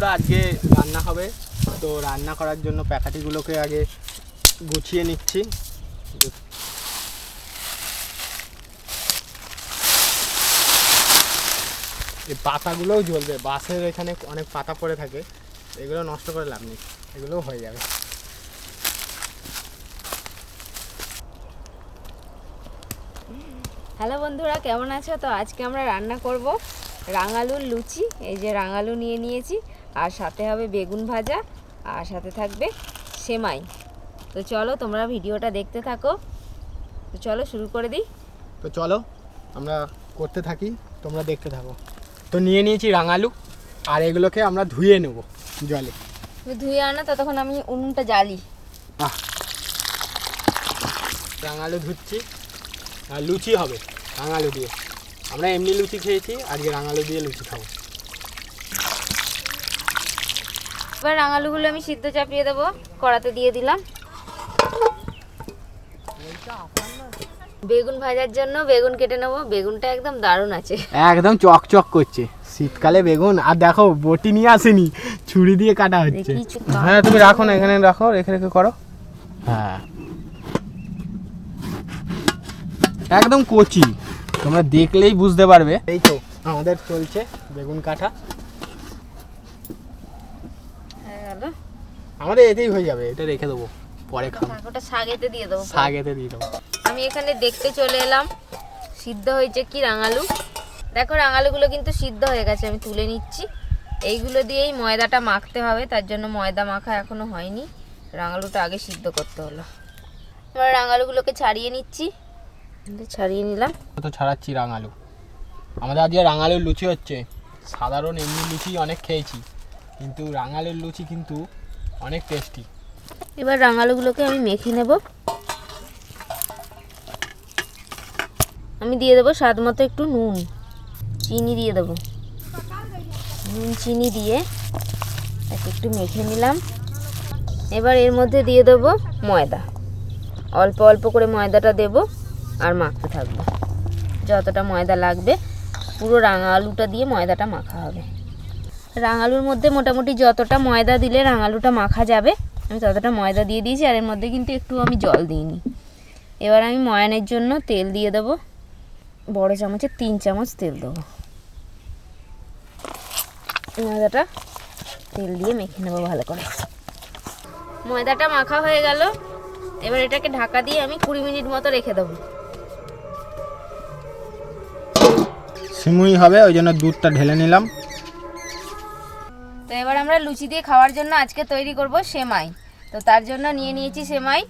বন্ধুরা, আজকে রান্না হবে। তো রান্না করার জন্য প্যাকাটিগুলোকে আগে গুছিয়ে নিচ্ছি। এই পাতাগুলোও জ্বলবে। বাঁশের এখানে অনেক পাতা পড়ে থাকে। এগুলো নষ্ট করে লাভ নেই। এগুলোও হয়ে যাবে। হ্যালো বন্ধুরা, কেমন আছো? তো আজকে আমরা রান্না করব রাঙালুর লুচি। এই যে রাঙালু নিয়ে নিয়েছি। আর সাথে হবে বেগুন ভাজা আর সাথে থাকবে সেমাই। তো চলো তোমরা ভিডিওটা দেখতে থাকো। তো চলো শুরু করে দিই। তো চলো আমরা করতে থাকি তোমরা দেখতে থাকো। তো নিয়ে নিয়েছি রাঙালু আর এগুলোকে আমরা ধুয়ে নেব জলে। তুমি ধুয়ে আনো ততক্ষণ আমি উনুনটা জ্বালি। রাঙালু ধুচ্ছি আর লুচি হবে রাঙালু দিয়ে। আমরা এমনি লুচি খেয়েছি আজকে রাঙালু দিয়ে লুচি খাব। এবার রাঙালুগুলো আমি সিদ্ধ চাপিয়ে দেবো কড়াতে দিয়ে দিলাম। বেগুন ভাজার জন্য বেগুন কেটে নেব বেগুনটা একদম দারুণ আছে। একদম চকচক করছে। শীতকালে বেগুন আর দেখো বটি নিয়ে আসেনি ছুরি দিয়ে কাটা হচ্ছে। হ্যাঁ তুমি রাখো না এখানে রাখো রেখে রেখে করো। হ্যাঁ। একদম কচি তোমরা দেখলেই বুঝতে পারবে। এই তো আমাদের চলছে বেগুন কাটা। হয়ে আমাদের এতেই হয়ে যাবে এটা রেখে দেবো পরে খাব। শাক ওটা শাগেতে দিয়ে দেবো। এতে দিয়ে দেবো। আমি এখানে দেখতে চলে এলাম সিদ্ধ হয়েছে কি রাঙালু? দেখো রাঙালুগুলো কিন্তু সিদ্ধ হয়ে গেছে আমি তুলে নিচ্ছি। এইগুলো দিয়েই ময়দাটা মাখতে হবে তার জন্য ময়দা মাখা এখনও হয়নি। রাঙালুটা আগে সিদ্ধ করতে হলো। এবার রাঙালুগুলোকে ছাড়িয়ে নিচ্ছি। ছাড়িয়ে নিলাম। তো ছাড়াচ্ছি রাঙালু। আমাদের আজকে রাঙালুর লুচি হচ্ছে। সাধারণ এমনি লুচি অনেক খেয়েছি। কিন্তু রাঙালুর লুচি কিন্তু অনেক টেস্টি এবার রাঙালুগুলোকে আমি মেখে নেব। আমি দিয়ে দেবো স্বাদ মতো একটু নুন। চিনি দিয়ে দেবো। নুন, চিনি দিয়ে একে একটু মেখে নিলাম। এবার এর মধ্যে দিয়ে দেবো ময়দা। অল্প অল্প করে ময়দাটা দেব আর মাখতে থাকব। যতটা ময়দা লাগবে, পুরো রাঙা আলুটা দিয়ে ময়দাটা মাখা হবে। রাঙালুর মধ্যে মোটামুটি যতটা ময়দা দিলে রাঙালুটা মাখা যাবে, আমি ততটা ময়দা দিয়ে দিয়েছি, আর এর মধ্যে কিন্তু একটু আমি জল দিইনি। এবার আমি ময়ানের জন্য তেল দিয়ে দেবো। বড় চামচে তিন চামচ তেল দেবো। ময়দাটা তেল দিয়ে মেখে নেব ভালো করে। ময়দাটা মাখা হয়ে গেল। এবার এটাকে ঢাকা দিয়ে আমি কুড়ি মিনিট মতো রেখে দেবো। সিমুই হবে, ওই জন্য দুধটা ঢেলে নিলাম। তো এবার আমরা লুচি দিয়ে খাওয়ার জন্য আজকে তৈরি করব সেমাই। তো তার জন্য নিয়ে নিয়েছি সেমাই।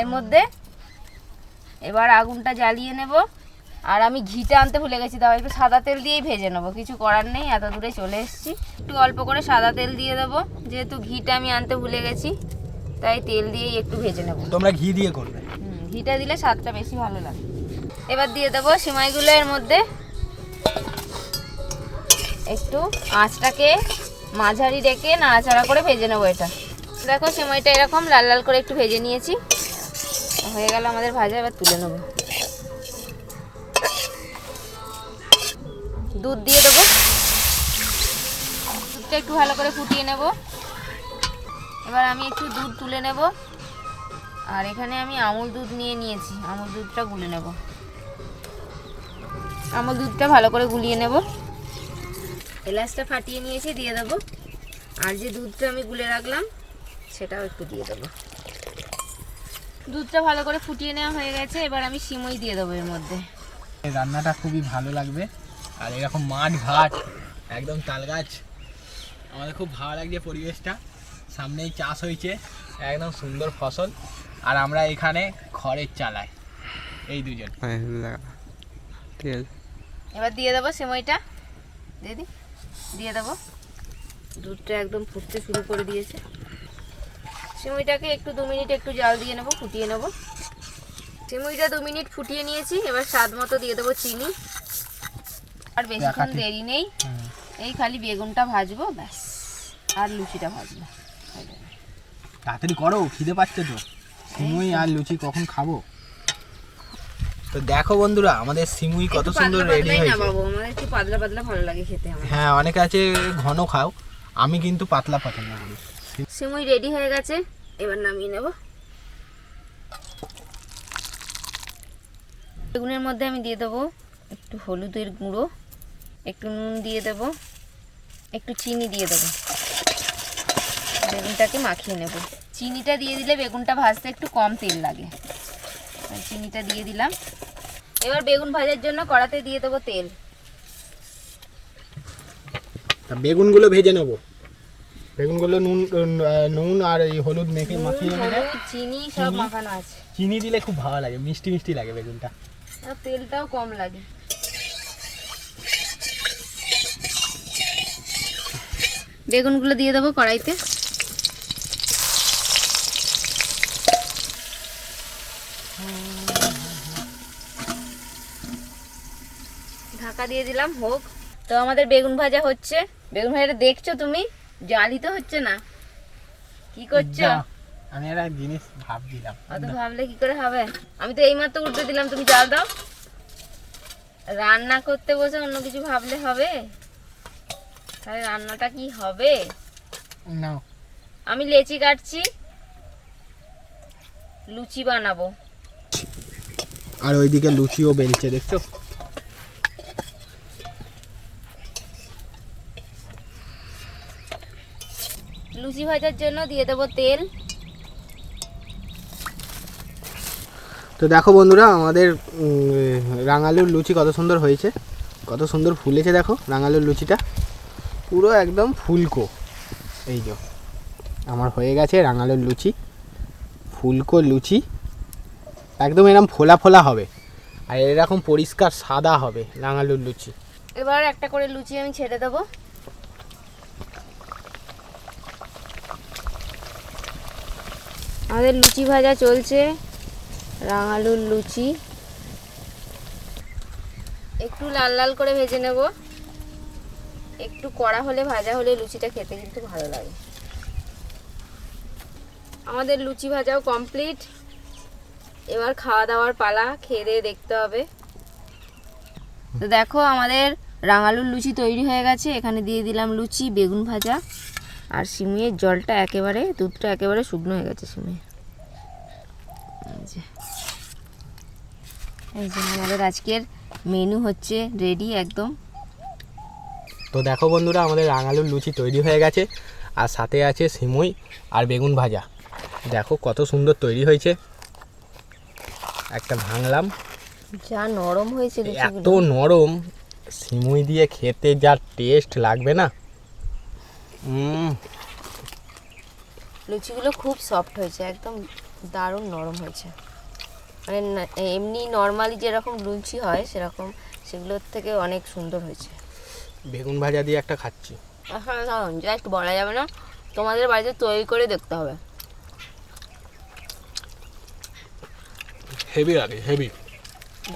এর মধ্যে এবার আগুনটা জ্বালিয়ে নেব। আর আমি ঘিটা আনতে ভুলে গেছি তাও একটু সাদা তেল দিয়েই ভেজে নেব। কিছু করার নেই এত দূরে চলে এসেছি। একটু অল্প করে সাদা তেল দিয়ে দেবো। যেহেতু ঘিটা আমি আনতে ভুলে গেছি তাই তেল দিয়েই একটু ভেজে নেব। তোমরা ঘি দিয়ে করবে। হুম, ঘিটা দিলে স্বাদটা বেশি ভালো লাগে। এবার দিয়ে দেবো সিমাইগুলো এর মধ্যে। একটু আঁচটাকে মাঝারি রেখে নাড়াচাড়া করে ভেজে নেব এটা। দেখো সিমাইটা এরকম লাল লাল করে একটু ভেজে নিয়েছি। হয়ে গেল আমাদের ভাজা, এবার তুলে নেব। দুধ দিয়ে দেবো। দুধটা একটু ভালো করে ফুটিয়ে নেব। এবার আমি একটু দুধ তুলে নেব। আর এখানে আমি আমুল দুধ নিয়ে নিয়েছি। আমুল দুধটা গুলে নেব। আমুল দুধটা ভালো করে গুলিয়ে নেব। এলাচটা ফাটিয়ে নিয়েছি দিয়ে দেবো। আর যে দুধটা আমি গুলে রাখলাম সেটাও একটু দিয়ে দেবো। দুধটা ভালো করে ফুটিয়ে নেওয়া হয়ে গেছে এবার আমি সিমই দিয়ে দেবো এর মধ্যে। রান্নাটা খুবই ভালো লাগবে। আর এরকম মাঠ ঘাট একদম তাল গাছ আমাদের খুব ভালো লাগছে পরিবেশটা। সামনেই চাষ হয়েছে একদম সুন্দর ফসল। আর আমরা এখানে খড়ের চালাই এই দুজন। ঠিক আছে এবার দিয়ে দেবো সিমইটা। দিদি দিয়ে দেবো। দুধটা একদম ফুটতে শুরু করে দিয়েছে। সিমুইটাকে একটু দু মিনিট একটু জাল দিয়ে নেব ফুটিয়ে নেব। সিমইটা দু মিনিট ফুটিয়ে নিয়েছি এবার স্বাদ মতো দিয়ে দেবো চিনি। আর বেশিক্ষণ দেরি নেই। এই খালি বেগুনটা ভাজবো ব্যাস। আর লুচিটা ভাজবো। হয়ে। তাড়াতাড়ি করো খিদে পাচ্ছে তো। সিমুই আর লুচি কখন খাব? তো দেখো বন্ধুরা আমাদের সিমুই কত সুন্দর পাতলা রেডি হয়েছে। একটু পাতলা পাতলা ভালো লাগে খেতে আমার। হ্যাঁ অনেকে আছে ঘন খাও। আমি কিন্তু পাতলা পছন্দ করি সিমুই রেডি হয়ে গেছে এবার নামিয়ে নেব। বেগুনের মধ্যে আমি দিয়ে দেবো একটু হলুদের গুঁড়ো একটু নুন দিয়ে দেবো একটু চিনি দিয়ে দেবো। বেগুনটাকে মাখিয়ে নেব। চিনিটা দিয়ে দিলে বেগুনটা ভাজতে একটু কম তেল লাগে। চিনিটা দিয়ে দিলাম। এবার বেগুন ভাজার জন্য কড়াতে দিয়ে দেবো তেল। বেগুনগুলো ভেজে নেব। বেগুনগুলো নুন নুন আর এই হলুদ মেখে মাখিয়ে নিলে চিনি সব মাখানো আছে। চিনি দিলে খুব ভালো লাগে মিষ্টি মিষ্টি লাগে বেগুনটা। আর তেলটাও কম লাগে। বেগুনগুলো দিয়ে দেবো কড়াইতে ঢাকা দিয়ে দিলাম হোক। তো আমাদের বেগুন ভাজা হচ্ছে। বেগুন ভাজাটা দেখছ তুমি? জালি তো হচ্ছে না। কি করছ? আমি একটা জিনিস ভাবছিলাম। অত ভাবলে কি করে হবে? আমি তো এইমাত্র উঠতে দিলাম তুমি জাল দাও। রান্না করতে বসে অন্য কিছু ভাবলে হবে? তাহলে রান্নাটা কি হবে? না। আমি লেচি কাটছি। লুচি বানাবো। আর ওইদিকে লুচিও বেলছে দেখছ? লুচি ভাজার জন্য দিয়ে দেবো তেল। তো দেখো বন্ধুরা আমাদের রাঙালুর লুচি কত সুন্দর হয়েছে। কত সুন্দর ফুলেছে দেখো রাঙালুর লুচিটা। পুরো একদম ফুলকো। এই যে আমার হয়ে গেছে রাঙালুর লুচি। ফুলকো লুচি। একদম এরকম ফোলা ফোলা হবে। আর এরকম পরিষ্কার সাদা হবে রাঙালুর লুচি। এবার একটা করে লুচি আমি ছেড়ে দেবো। আমাদের লুচি ভাজা চলছে, রাঙালুর লুচি। একটু লাল লাল করে ভেজে নেব। একটু কড়া হলে, ভাজা হলে লুচিটা খেতে কিন্তু ভালো লাগে। আমাদের লুচি ভাজাও কমপ্লিট। এবার খাওয়া দাওয়ার পালা, খেয়ে দিয়ে দেখতে হবে। তো দেখো, আমাদের রাঙালুর লুচি তৈরি হয়ে গেছে। এখানে দিয়ে দিলাম লুচি, বেগুন ভাজা। আর সিমিয়ের জলটা একেবারে দুধটা একেবারে শুকনো হয়ে গেছে সিমিয়ে। এই যে। আমাদের আজকের মেনু হচ্ছে রেডি একদম। তো দেখো বন্ধুরা আমাদের রাঙালুর লুচি তৈরি হয়ে গেছে আর সাথে আছে সিমুই আর বেগুন ভাজা। দেখো কত সুন্দর তৈরি হয়েছে। একটা ভাঙলাম। যা নরম হয়েছে এত নরম সিমুই দিয়ে খেতে যা টেস্ট লাগবে না। লুচিগুলো খুব সফট হয়েছে একদম দারুণ নরম হয়েছে। মানে এমনি নর্মালি যেরকম লুচি হয় সেরকম সেগুলোর থেকে অনেক সুন্দর হয়েছে। বেগুন ভাজা দিয়ে একটা খাচ্ছি। হ্যাঁ জাস্ট বলা যাবে না তোমাদের বাড়িতে তৈরি করে দেখতে হবে। হেভি লাগে হেভি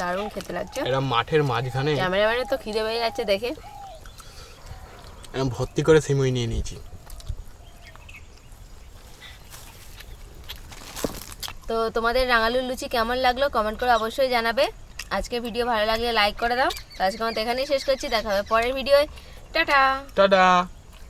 দারুণ খেতে লাগছে। এরা মাঠের মাঝখানে। ক্যামেরাম্যানের তো খিদে পেয়ে যাচ্ছে দেখে। ভর্তি করে সিমুই নিয়ে নিয়েছি। তো তোমাদের রাঙালুর লুচি কেমন লাগল কমেন্ট করে অবশ্যই জানাবে। আজকে ভিডিও ভালো লাগলে লাইক করে দাও। তো আজকে আমাদের এখানেই শেষ করছি দেখা হবে পরের ভিডিওয়। টাটা। টাটা।